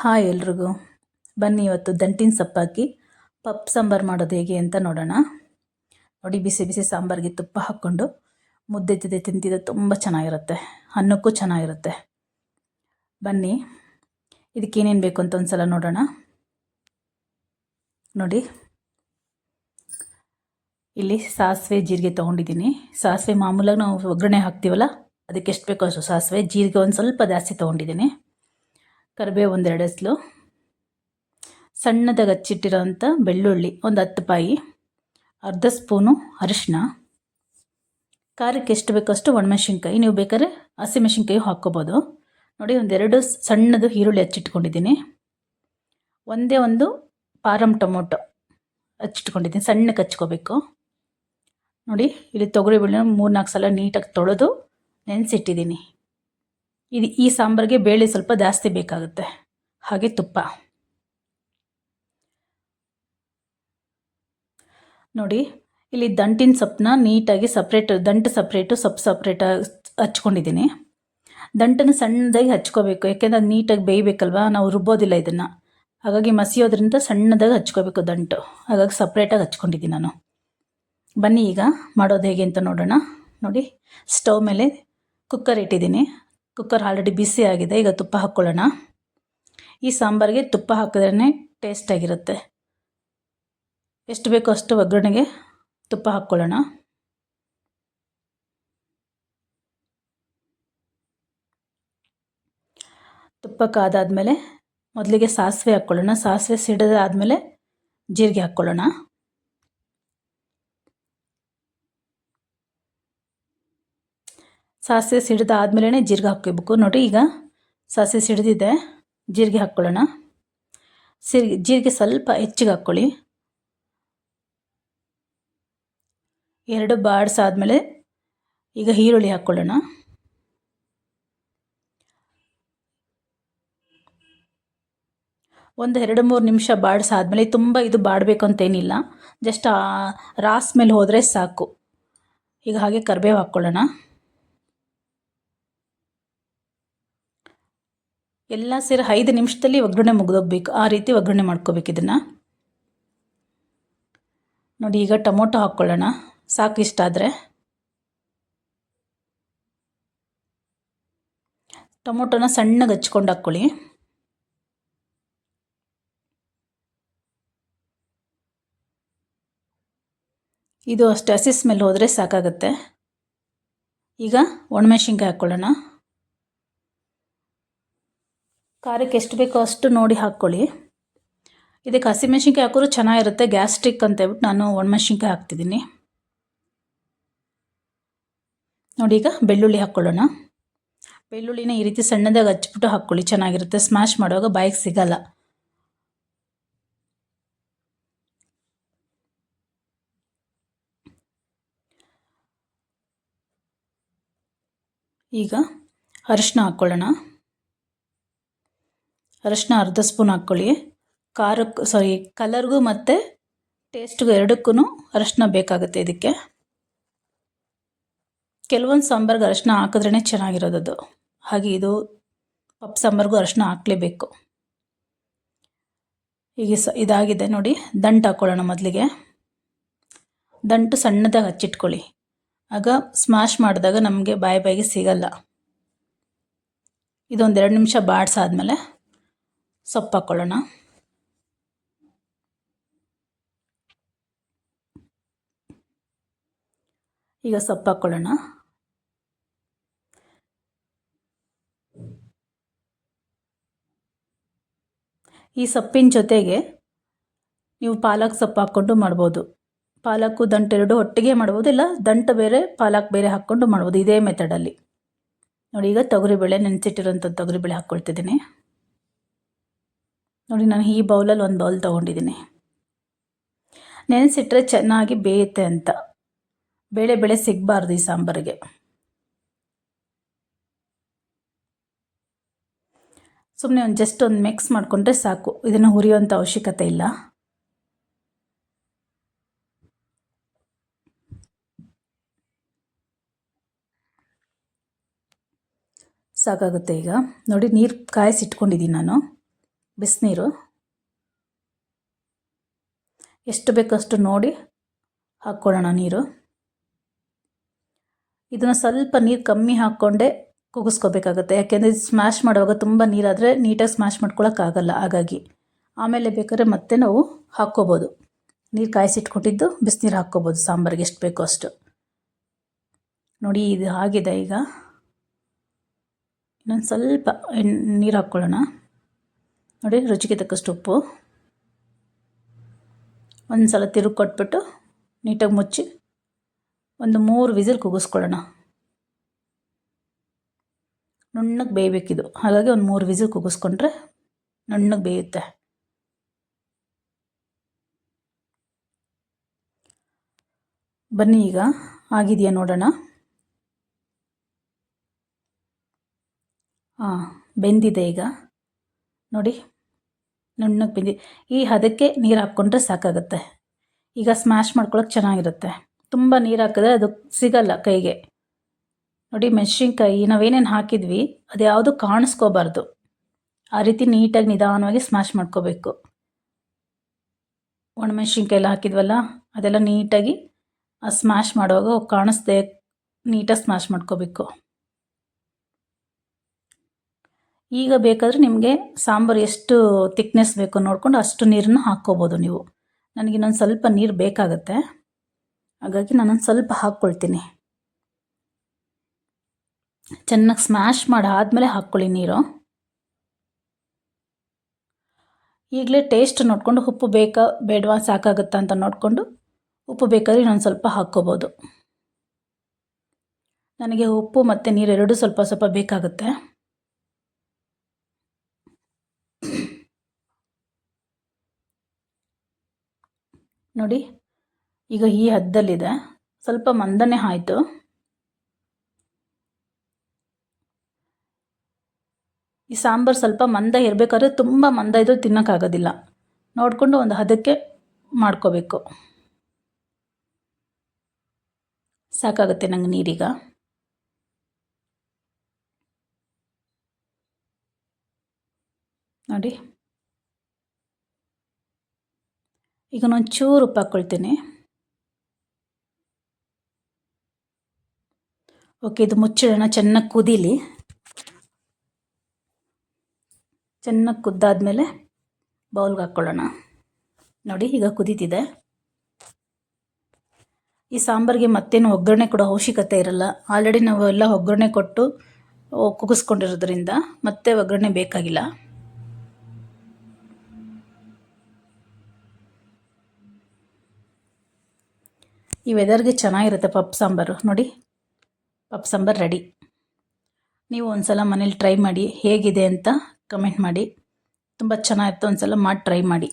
Hi ಎಲ್ರಿಗೂ. ಬನ್ನಿ ಇವತ್ತು ದಂಟಿನ ಸೊಪ್ಪಾಕಿ ಪಪ್ ಸಾಂಬಾರು ಮಾಡೋದು ಹೇಗೆ ಅಂತ ನೋಡೋಣ. ನೋಡಿ, ಬಿಸಿ ಬಿಸಿ ಸಾಂಬಾರಿಗೆ ತುಪ್ಪ ಹಾಕ್ಕೊಂಡು ಮುದ್ದೆ ಜೊತೆ ತಿಂತಿದ್ದು ತುಂಬ ಚೆನ್ನಾಗಿರುತ್ತೆ. ಅನ್ನಕ್ಕೂ ಚೆನ್ನಾಗಿರುತ್ತೆ. ಬನ್ನಿ ಇದಕ್ಕೇನೇನು ಬೇಕು ಅಂತ ಒಂದು ಸಲ ನೋಡೋಣ. ನೋಡಿ, ಇಲ್ಲಿ ಸಾಸಿವೆ ಜೀರಿಗೆ ತೊಗೊಂಡಿದ್ದೀನಿ. ಸಾಸಿವೆ ಮಾಮೂಲಾಗಿ ನಾವು ಒಗ್ಗರಣೆ ಹಾಕ್ತೀವಲ್ಲ, ಅದಕ್ಕೆ ಎಷ್ಟು ಬೇಕೋ ಅಷ್ಟು ಸಾಸಿವೆ, ಜೀರಿಗೆ ಒಂದು ಸ್ವಲ್ಪ ಜಾಸ್ತಿ ತೊಗೊಂಡಿದ್ದೀನಿ. ಕರಿಬೇವು ಒಂದೆರಡು ಎಸ್ಲು ಸಣ್ಣದಾಗಿ ಹಚ್ಚಿಟ್ಟಿರೋಂಥ ಬೆಳ್ಳುಳ್ಳಿ ಒಂದು ಹತ್ತು ಪಾಯಿ. ಅರ್ಧ ಸ್ಪೂನು ಅರಿಶಿನ ಖಾರಕ್ಕೆ ಎಷ್ಟು ಬೇಕೋ ಅಷ್ಟು ಒಣಮೆಣ್ಸಿನ್ಕಾಯಿ. ನೀವು ಬೇಕಾದ್ರೆ ಹಸಿಮೆಣ್ಸಿನ್ಕಾಯಿ ಹಾಕ್ಕೋಬೋದು. ನೋಡಿ ಒಂದೆರಡು ಸಣ್ಣದು ಈರುಳ್ಳಿ ಹಚ್ಚಿಟ್ಕೊಂಡಿದ್ದೀನಿ. ಒಂದೇ ಒಂದು ಪಾರಮ್ ಟೊಮೊಟೊ ಹಚ್ಚಿಟ್ಕೊಂಡಿದ್ದೀನಿ. ಸಣ್ಣಕ್ಕೆ ಹಚ್ಕೋಬೇಕು. ನೋಡಿ, ಇಲ್ಲಿ ತೊಗರಿಬೇಳೆ ಮೂರು ನಾಲ್ಕು ಸಲ ನೀಟಾಗಿ ತೊಳೆದು ನೆನೆಸಿಟ್ಟಿದ್ದೀನಿ. ಇದು ಈ ಸಾಂಬಾರಿಗೆ ಬೇಳೆ ಸ್ವಲ್ಪ ಜಾಸ್ತಿ ಬೇಕಾಗುತ್ತೆ. ಹಾಗೆ ತುಪ್ಪ. ನೋಡಿ, ಇಲ್ಲಿ ದಂಟಿನ ಸೊಪ್ಪನ್ನ ನೀಟಾಗಿ ಸಪ್ರೇಟ್ ದಂಟು ಸಪ್ರೇಟು ಸೊಪ್ಪು ಸಪ್ರೇಟಾಗಿ ಹಚ್ಕೊಂಡಿದ್ದೀನಿ. ದಂಟನ್ನು ಸಣ್ಣದಾಗಿ ಹಚ್ಕೋಬೇಕು, ಯಾಕೆಂದರೆ ಅದು ನೀಟಾಗಿ ಬೇಯಬೇಕಲ್ವಾ, ನಾವು ರುಬ್ಬೋದಿಲ್ಲ ಇದನ್ನು. ಹಾಗಾಗಿ ಮಸಿಯೋದ್ರಿಂದ ಸಣ್ಣದಾಗಿ ಹಚ್ಕೋಬೇಕು ದಂಟು. ಹಾಗಾಗಿ ಸಪ್ರೇಟಾಗಿ ಹಚ್ಕೊಂಡಿದ್ದೀನಿ ನಾನು. ಬನ್ನಿ ಈಗ, ಮಾಡೋದು ಹೇಗೆ ಅಂತ ನೋಡೋಣ. ನೋಡಿ, ಸ್ಟವ್ ಮೇಲೆ ಕುಕ್ಕರ್ ಇಟ್ಟಿದ್ದೀನಿ. ಕುಕ್ಕರ್ ಆಲ್ರೆಡಿ ಬಿಸಿ ಆಗಿದೆ, ಈಗ ತುಪ್ಪ ಹಾಕ್ಕೊಳ್ಳೋಣ ಈ ಸಾಂಬಾರಿಗೆ ತುಪ್ಪ ಹಾಕಿದ್ರೇ ಟೇಸ್ಟಾಗಿರುತ್ತೆ ಎಷ್ಟು ಬೇಕೋ ಅಷ್ಟು ಒಗ್ಗರಣೆಗೆ ತುಪ್ಪ ಹಾಕ್ಕೊಳ್ಳೋಣ ತುಪ್ಪ ಕಾದಾದಮೇಲೆ ಮೊದಲಿಗೆ ಸಾಸಿವೆ ಹಾಕ್ಕೊಳ್ಳೋಣ ಸಾಸಿವೆ ಸಿಡಿದಾದಮೇಲೆ ಜೀರಿಗೆ ಹಾಕ್ಕೊಳ್ಳೋಣ ಸಾಸಿವೆ ಸಿಡಿದಾದ್ಮೇಲೆ ಜೀರಿಗೆ ಹಾಕ್ಕೋಬೇಕು ನೋಡಿ ಈಗ ಸಾಸಿವೆ ಸಿಡಿದಿದೆ, ಜೀರಿಗೆ ಹಾಕ್ಕೊಳ್ಳೋಣ. ಸಿರಿ, ಜೀರಿಗೆ ಸ್ವಲ್ಪ ಹೆಚ್ಚಿಗೆ ಹಾಕ್ಕೊಳ್ಳಿ. ಎರಡು ಬಾಡಿಸಾದ್ಮೇಲೆ ಈಗ ಈರುಳ್ಳಿ ಹಾಕ್ಕೊಳ್ಳೋಣ. ಒಂದು ಎರಡು ಮೂರು ನಿಮಿಷ ಬಾಡಿಸಾದ್ಮೇಲೆ ತುಂಬ ಇದು ಬಾಡಬೇಕು ಅಂತೇನಿಲ್ಲ. ಜಸ್ಟ್ ರಾಸ್ ಮೇಲೆ ಹೋದರೆ ಸಾಕು. ಈಗ ಹಾಗೆ ಕರಿಬೇವು ಹಾಕ್ಕೊಳ್ಳೋಣ. ಎಲ್ಲ ಸೇರಿ ಐದು ನಿಮಿಷದಲ್ಲಿ ಒಗ್ಗರಣೆ ಮುಗಿದೋಗ್ಬೇಕು. ಆ ರೀತಿ ಒಗ್ಗರಣೆ ಮಾಡ್ಕೋಬೇಕು ಇದನ್ನು. ನೋಡಿ, ಈಗ ಟೊಮೊಟೊ ಹಾಕ್ಕೊಳ್ಳೋಣ ಸಾಕು ಇಷ್ಟ ಆದರೆ. ಟೊಮೊಟೊನ ಸಣ್ಣಗೆ ಹಚ್ಕೊಂಡು ಹಾಕ್ಕೊಳ್ಳಿ ಇದು ಅಷ್ಟು ಹಸಿ ಸ್ಮೆಲ್ ಹೋದರೆ ಸಾಕಾಗುತ್ತೆ. ಈಗ ಒಣಮೆಣ್ಸಿನ್ಕಾಯಿ ಹಾಕ್ಕೊಳ್ಳೋಣ ಖಾರಕ್ಕೆ ಎಷ್ಟು ಬೇಕೋ ಅಷ್ಟು ನೋಡಿ ಹಾಕ್ಕೊಳ್ಳಿ. ಇದಕ್ಕೆ ಹಸಿಮೆಣ್ಸಿನ್ಕಾಯಿ ಹಾಕೋರು ಚೆನ್ನಾಗಿರುತ್ತೆ, ಗ್ಯಾಸ್ಟ್ರಿಕ್ ಅಂತ ಹೇಳ್ಬಿಟ್ಟು ನಾನು ಒಣಮೆಣ್ಸಿನ್ಕಾಯಿ ಹಾಕ್ತಿದ್ದೀನಿ. ನೋಡಿ ಈಗ ಬೆಳ್ಳುಳ್ಳಿ ಹಾಕ್ಕೊಳ್ಳೋಣ. ಬೆಳ್ಳುಳ್ಳಿನ ಈ ರೀತಿ ಸಣ್ಣದಾಗಿ ಹಚ್ಬಿಟ್ಟು ಹಾಕ್ಕೊಳ್ಳಿ, ಚೆನ್ನಾಗಿರುತ್ತೆ. ಸ್ಮ್ಯಾಶ್ ಮಾಡುವಾಗ ಬಾಯಿಗೆ ಸಿಗಲ್ಲ. ಈಗ ಅರಿಶಿನ ಹಾಕ್ಕೊಳ್ಳೋಣ. ಅರಶಿನ ಅರ್ಧ ಸ್ಪೂನ್ ಹಾಕ್ಕೊಳ್ಳಿ. ಖಾರಕ್ಕೆ ಸಾರಿ ಕಲರ್ಗೂ ಮತ್ತು ಟೇಸ್ಟ್ಗೂ ಎರಡಕ್ಕೂ ಅರಶಿನ ಬೇಕಾಗುತ್ತೆ ಇದಕ್ಕೆ. ಕೆಲವೊಂದು ಸಾಂಬಾರ್ಗೆ ಅರಶಿನ ಹಾಕಿದ್ರೇ ಚೆನ್ನಾಗಿರೋದು ಹಾಗೆ ಇದು ಪಪ್ ಸಾಂಬಾರ್ಗೂ ಅರಶಿನ ಹಾಕಲೇಬೇಕು. ಈಗ ಸ, ಇದಾಗಿದೆ ನೋಡಿ. ದಂಟು ಹಾಕ್ಕೊಳ್ಳೋಣ ಮೊದಲಿಗೆ. ದಂಟು ಸಣ್ಣದಾಗಿ ಹಚ್ಚಿಟ್ಕೊಳ್ಳಿ. ಆಗ ಸ್ಮ್ಯಾಶ್ ಮಾಡಿದಾಗ ನಮಗೆ ಬಾಯಿ ಬಾಯಿಗೆ ಸಿಗಲ್ಲ. ಇದೊಂದೆರಡು ನಿಮಿಷ ಬಾಡಿಸಾದ್ಮೇಲೆ ಸೊಪ್ಪು ಹಾಕ್ಕೊಳ್ಳೋಣ ಈಗ ಸೊಪ್ಪು ಹಾಕ್ಕೊಳ್ಳೋಣ ಈ ಸೊಪ್ಪಿನ ಜೊತೆಗೆ ನೀವು ಪಾಲಕ್ ಸೊಪ್ಪು ಹಾಕ್ಕೊಂಡು ಮಾಡ್ಬೋದು. ಪಾಲಕ್ಕು ದಂಟು ಎರಡು ಒಟ್ಟಿಗೆ ಮಾಡ್ಬೋದು, ಇಲ್ಲ ದಂಟು ಬೇರೆ, ಪಾಲಕ್ ಬೇರೆ ಹಾಕ್ಕೊಂಡು ಮಾಡ್ಬೋದು, ಇದೇ ಮೆಥಡಲ್ಲಿ ನೋಡಿ, ಈಗ ತೊಗರಿಬೇಳೆ ನೆನೆಸಿಟ್ಟಿರೋಂಥ ತೊಗರಿಬೇಳೆ ಹಾಕ್ಕೊಳ್ತಿದ್ದೀನಿ. ನೋಡಿ, ನಾನು ಈ ಬೌಲಲ್ಲಿ ಒಂದು ಬೌಲ್ ತೊಗೊಂಡಿದ್ದೀನಿ. ನೆನೆಸಿಟ್ರೆ ಚೆನ್ನಾಗಿ ಬೇಯುತ್ತೆ ಅಂತ. ಬೇಳೆ ಬೇಳೆ ಸಿಗಬಾರ್ದು ಈ ಸಾಂಬಾರಿಗೆ. ಸುಮ್ಮನೆ ಒಂದು ಜಸ್ಟ್ ಒಂದು ಮಿಕ್ಸ್ ಮಾಡಿಕೊಂಡ್ರೆ ಸಾಕು. ಇದನ್ನು ಹುರಿಯುವಂಥ ಅವಶ್ಯಕತೆ ಇಲ್ಲ. ಸಾಕಾಗುತ್ತೆ ಈಗ. ನೋಡಿ, ನೀರು ಕಾಯಿಸಿಟ್ಕೊಂಡಿದ್ದೀನಿ ನಾನು. ಬಿಸಿನೀರು. ಎಷ್ಟು ಬೇಕಷ್ಟು ನೋಡಿ ಹಾಕ್ಕೊಳ್ಳೋಣ ನೀರು. ಇದನ್ನು ಸ್ವಲ್ಪ ನೀರು ಕಮ್ಮಿ ಹಾಕ್ಕೊಂಡೇ ಕುಗಿಸ್ಕೋಬೇಕಾಗುತ್ತೆ. ಯಾಕೆಂದರೆ ಸ್ಮ್ಯಾಶ್ ಮಾಡುವಾಗ ತುಂಬ ನೀರಾದರೆ ನೀಟಾಗಿ ಸ್ಮ್ಯಾಶ್ ಮಾಡ್ಕೊಳಕ್ಕಾಗಲ್ಲ. ಹಾಗಾಗಿ ಆಮೇಲೆ ಬೇಕಾದ್ರೆ ಮತ್ತೆ ನಾವು ಹಾಕ್ಕೋಬೋದು. ನೀರು ಕಾಯಿಸಿಟ್ಕೊಟ್ಟಿದ್ದು ಬಿಸಿನೀರು ಹಾಕ್ಕೋಬೋದು. ಸಾಂಬಾರಿಗೆ ಎಷ್ಟು ಬೇಕೋ ಅಷ್ಟು. ನೋಡಿ, ಇದು ಆಗಿದೆ ಈಗ. ಇನ್ನೊಂದು ಸ್ವಲ್ಪ ನೀರು ಹಾಕ್ಕೊಳ್ಳೋಣ. ನೋಡಿ, ರುಚಿಗೆ ತಕ್ಕಷ್ಟು ಉಪ್ಪು. ಒಂದು ಸಲ ತಿರುಗಿ ಕೊಟ್ಬಿಟ್ಟು ನೀಟಾಗಿ ಮುಚ್ಚಿ ಒಂದು ಮೂರು ವಿಸಿಲ್ ಕೂಗಿಸ್ಕೊಳ್ಳೋಣ ನುಣ್ಣಗೆ ಬೇಯಬೇಕಿದು. ಹಾಗಾಗಿ ಒಂದು ಮೂರು ವಿಸಿಲ್ ಕೂಗಿಸ್ಕೊಂಡ್ರೆ ನುಣ್ಣಗೆ ಬೇಯುತ್ತೆ. ಬನ್ನಿ ಈಗ, ಆಗಿದೆಯಾ ನೋಡೋಣ. ಹಾಂ ಬೆಂದಿದೆ ಈಗ. ನೋಡಿ, ನುಣ್ಣಗೆ ಬಿದ್ದಿ ಈ ಹದಕ್ಕೆ ನೀರು ಹಾಕ್ಕೊಂಡ್ರೆ ಸಾಕಾಗುತ್ತೆ. ಈಗ ಸ್ಮ್ಯಾಶ್ ಮಾಡ್ಕೊಳಕ್ಕೆ ಚೆನ್ನಾಗಿರುತ್ತೆ. ತುಂಬ ನೀರು ಹಾಕಿದ್ರೆ ಅದು ಸಿಗಲ್ಲ ಕೈಗೆ. ನೋಡಿ, ಮೆಣಸಿನ್ಕಾಯಿ, ನಾವೇನೇನು ಹಾಕಿದ್ವಿ, ಅದು ಯಾವುದು ಕಾಣಿಸ್ಕೋಬಾರ್ದು. ಆ ರೀತಿ ನೀಟಾಗಿ ನಿಧಾನವಾಗಿ ಸ್ಮ್ಯಾಶ್ ಮಾಡ್ಕೋಬೇಕು. ಒಣಮೆಣ್ಸಿನ್ಕಾಯಿ ಎಲ್ಲ ಹಾಕಿದ್ವಲ್ಲ, ಅದೆಲ್ಲ ನೀಟಾಗಿ ಆ ಸ್ಮ್ಯಾಶ್ ಮಾಡುವಾಗ ಕಾಣಿಸ್ದೆ, ನೀಟಾಗಿ ಸ್ಮ್ಯಾಶ್ ಮಾಡ್ಕೋಬೇಕು. ಈಗ ಬೇಕಾದರೆ ನಿಮಗೆ ಸಾಂಬಾರು ಎಷ್ಟು ತಿಕ್ನೆಸ್ ಬೇಕು ನೋಡಿಕೊಂಡು ಅಷ್ಟು ನೀರನ್ನು ಹಾಕ್ಕೋಬೋದು ನೀವು. ನನಗೆ ಇನ್ನೊಂದು ಸ್ವಲ್ಪ ನೀರು ಬೇಕಾಗತ್ತೆ. ಹಾಗಾಗಿ ನಾನೊಂದು ಸ್ವಲ್ಪ ಹಾಕ್ಕೊಳ್ತೀನಿ. ಚೆನ್ನಾಗಿ ಸ್ಮ್ಯಾಶ್ ಮಾಡಿ ಆದಮೇಲೆ ಹಾಕ್ಕೊಳ್ಳಿ ನೀರು. ಈಗಲೇ ಟೇಸ್ಟ್ ನೋಡಿಕೊಂಡು ಉಪ್ಪು ಬೇಕಾ, ಬೇಡವಾ, ಸಾಕಾಗುತ್ತಾ ಅಂತ ನೋಡಿಕೊಂಡು ಉಪ್ಪು ಬೇಕಾದ್ರೆ ಇನ್ನೊಂದು ಸ್ವಲ್ಪ ಹಾಕ್ಕೋಬೋದು. ನನಗೆ ಉಪ್ಪು ಮತ್ತು ನೀರು ಎರಡೂ ಸ್ವಲ್ಪ ಸ್ವಲ್ಪ ಬೇಕಾಗುತ್ತೆ. ನೋಡಿ, ಈಗ ಈ ಹದ್ದಲ್ಲಿದೆ. ಸ್ವಲ್ಪ ಮಂದನೆ ಆಯಿತು. ಈ ಸಾಂಬಾರು ಸ್ವಲ್ಪ ಮಂದ ಇರಬೇಕಾದ್ರೆ ತುಂಬ ಮಂದ ಇದ್ರೂ ತಿನ್ನೋಕ್ಕಾಗೋದಿಲ್ಲ. ನೋಡಿಕೊಂಡು ಒಂದು ಹದಕ್ಕೆ ಮಾಡ್ಕೋಬೇಕು. ಸಾಕಾಗುತ್ತೆ ನಂಗೆ ನೀರೀಗ. ನೋಡಿ. ಈಗ ನಾನು ಚೂರು ಉಪ್ಪು ಹಾಕ್ಕೊಳ್ತೀನಿ. ಓಕೆ ಇದು ಮುಚ್ಚಿಡೋಣ ಚೆನ್ನಾಗಿ ಕುದೀಲಿ. ಚೆನ್ನಾಗಿ ಕುದ್ದಾದಮೇಲೆ ಬೌಲ್ಗೆ ಹಾಕ್ಕೊಳ್ಳೋಣ. ನೋಡಿ, ಈಗ ಕುದೀತಿದೆ. ಈ ಸಾಂಬಾರಿಗೆ ಮತ್ತೇನು ಒಗ್ಗರಣೆ ಕೊಡೋ ಅವಶ್ಯಕತೆ ಇರಲ್ಲ. ಆಲ್ರೆಡಿ ನಾವು ಎಲ್ಲ ಒಗ್ಗರಣೆ ಕೊಟ್ಟು ಕುಗಿಸ್ಕೊಂಡಿರೋದ್ರಿಂದ ಮತ್ತೆ ಒಗ್ಗರಣೆ ಬೇಕಾಗಿಲ್ಲ. ಈ ವೆದರ್ಗೆ ಚೆನ್ನಾಗಿರುತ್ತೆ ಪಪ್ ಸಾಂಬಾರು. ನೋಡಿ ಪಪ್ ಸಾಂಬಾರು ರೆಡಿ ನೀವು ಒಂದು ಸಲ ಮನೇಲಿ ಟ್ರೈ ಮಾಡಿ ಹೇಗಿದೆ ಅಂತ ಕಮೆಂಟ್ ಮಾಡಿ. ತುಂಬ ಚೆನ್ನಾಗಿತ್ತು ಒಂದು ಸಲ ಮಾಡಿ ಟ್ರೈ ಮಾಡಿ.